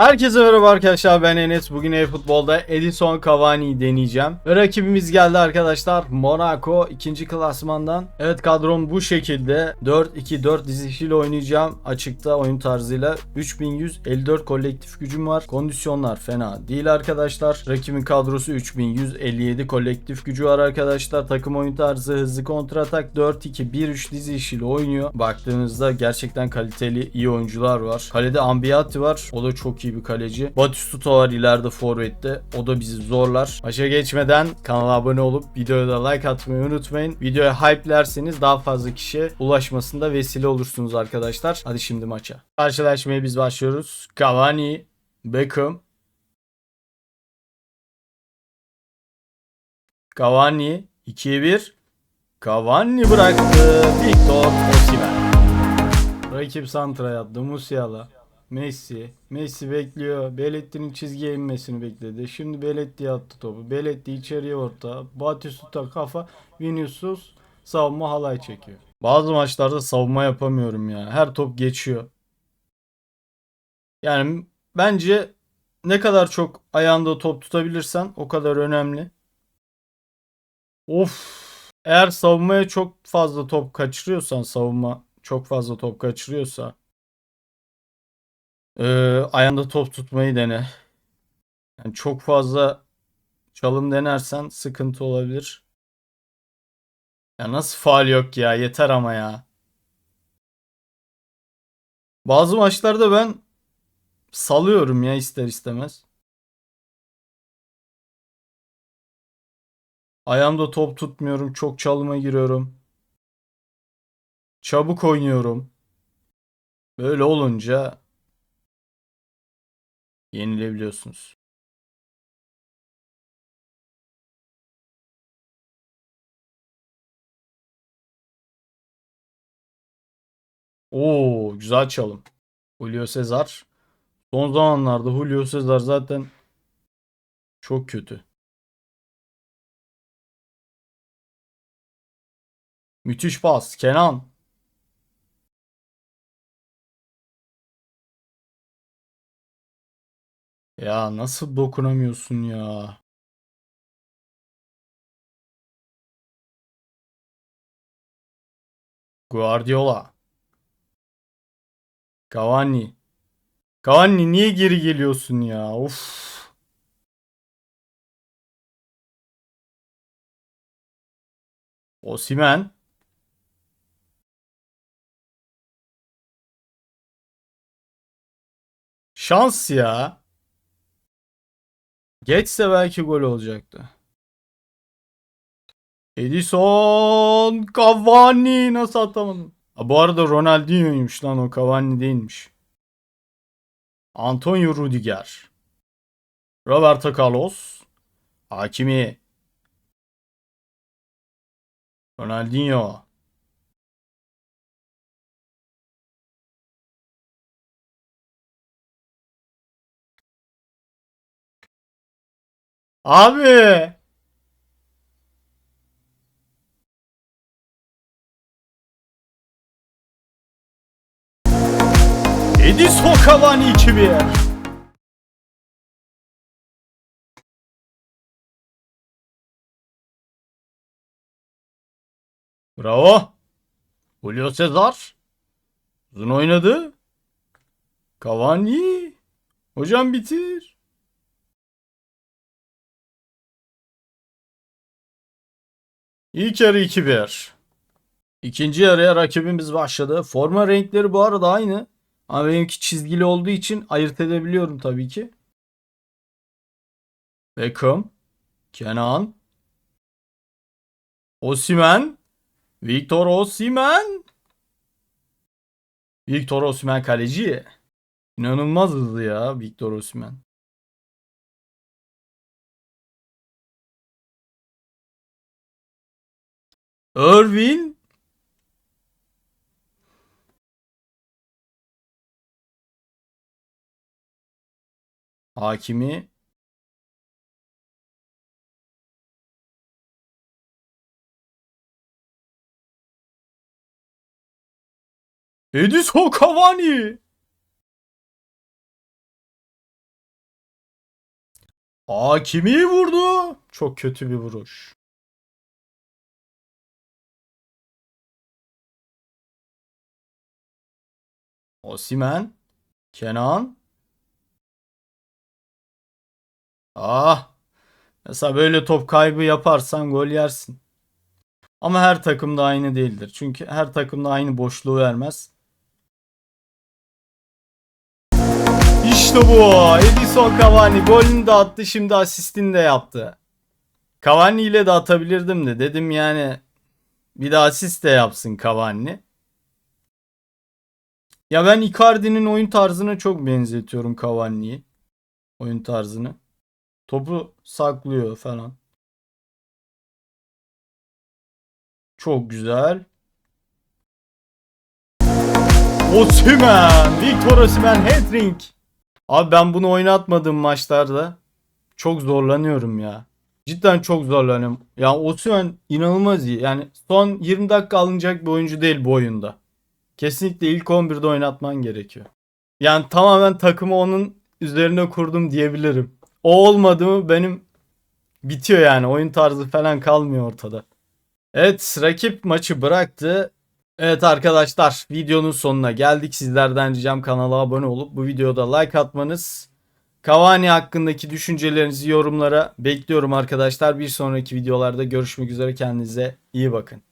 Herkese merhaba arkadaşlar ben Enes. Bugün e-futbolda Edison Cavani'yi deneyeceğim. Rakibimiz geldi arkadaşlar. Monaco ikinci klasmandan. Evet kadrom bu şekilde. 4-2-4 dizisiyle oynayacağım. Açıkta oyun tarzıyla. 3154 kolektif gücüm var. Kondisyonlar fena değil arkadaşlar. Rakibin kadrosu 3157 kolektif gücü var arkadaşlar. Takım oyun tarzı hızlı kontratak 4-2-1-3 dizi işiyle oynuyor. Baktığınızda gerçekten kaliteli iyi oyuncular var. Kalede Ambiati var. O da çok iyi bir kaleci. Batistuta var ileride forvette. O da bizi zorlar. Maça geçmeden kanala abone olup videoya da like atmayı unutmayın. Videoya hype'lerseniz daha fazla kişiye ulaşmasında vesile olursunuz arkadaşlar. Hadi şimdi maça. Karşılaşmaya biz başlıyoruz. Cavani, Beckham, Cavani 2'ye 1. Cavani bıraktı. Victor Osimhen. Rakip santra yaptı. Musiala. Messi. Messi bekliyor. Beletti'nin çizgiye inmesini bekledi. Şimdi Beletti attı topu. Beletti içeriye orta. Batistuta kafa. Vinicius savunma halay çekiyor. Bazı maçlarda savunma yapamıyorum ya. Her top geçiyor. Yani bence ne kadar çok ayağında top tutabilirsen o kadar önemli. Of. Eğer savunmaya çok fazla top kaçırıyorsan savunma çok fazla top kaçırıyorsa eee ayağında top tutmayı dene. Yani çok fazla çalım denersen sıkıntı olabilir. Ya nasıl faal yok ya yeter ama ya. Bazı maçlarda ben salıyorum ya ister istemez. Ayağımda top tutmuyorum. Çok çalıma giriyorum. Çabuk oynuyorum. Böyle olunca yenilebiliyorsunuz. Oo, güzel çalım. Julio Cesar. Son zamanlarda Julio Cesar zaten çok kötü. Müthiş pas. Kenan. Ya nasıl dokunamıyorsun ya? Guardiola. Cavani. Cavani niye geri geliyorsun ya? Of. Osimhen. Şans ya. Geçse belki gol olacaktı. Edison Cavani nasıl atamadın? Ha, bu arada Ronaldinho'ymuş lan o Cavani değilmiş. Antonio Rudiger. Roberto Carlos. Hakimi. Ronaldinho. Abi. Edison Cavani 2-1. Bravo. Julio Cesar. Uzun oynadı. Cavani. Hocam bitir. İlk yarı 2-1. İkinci yarıya rakibimiz başladı. Forma renkleri bu arada aynı. Ama benimki çizgili olduğu için ayırt edebiliyorum tabii ki. Beckham. Kenan. Osimhen. Victor Osimhen. Victor Osimhen kaleci. İnanılmaz hızlı ya Victor Osimhen. Irvin. Hakimi. Edison Cavani. Aa kimi vurdu? Çok kötü bir vuruş. Osimen. Kenan. Ah. Mesela böyle top kaybı yaparsan gol yersin. Ama her takımda aynı değildir. Çünkü her takımda aynı boşluğu vermez. İşte bu. Edison Cavani golünü de attı şimdi asistini de yaptı. Cavani ile de atabilirdim de dedim yani bir de asist de yapsın Cavani. Ya ben Icardi'nin oyun tarzına çok benzetiyorum Cavani'yi. Oyun tarzını. Topu saklıyor falan. Çok güzel. Osimhen! Victor Osimhen hat-trick. Abi ben bunu oynatmadığım maçlarda çok zorlanıyorum ya. Cidden çok zorlanıyorum. Ya Osimhen inanılmaz iyi. Yani son 20 dakika alınacak bir oyuncu değil bu oyunda. Kesinlikle ilk 11'de oynatman gerekiyor. Yani tamamen takımı onun üzerine kurdum diyebilirim. O olmadı mı benim bitiyor yani. Oyun tarzı falan kalmıyor ortada. Evet rakip maçı bıraktı. Evet arkadaşlar videonun sonuna geldik. Sizlerden ricam kanala abone olup bu videoda like atmanız. Cavani hakkındaki düşüncelerinizi yorumlara bekliyorum arkadaşlar. Bir sonraki videolarda görüşmek üzere kendinize iyi bakın.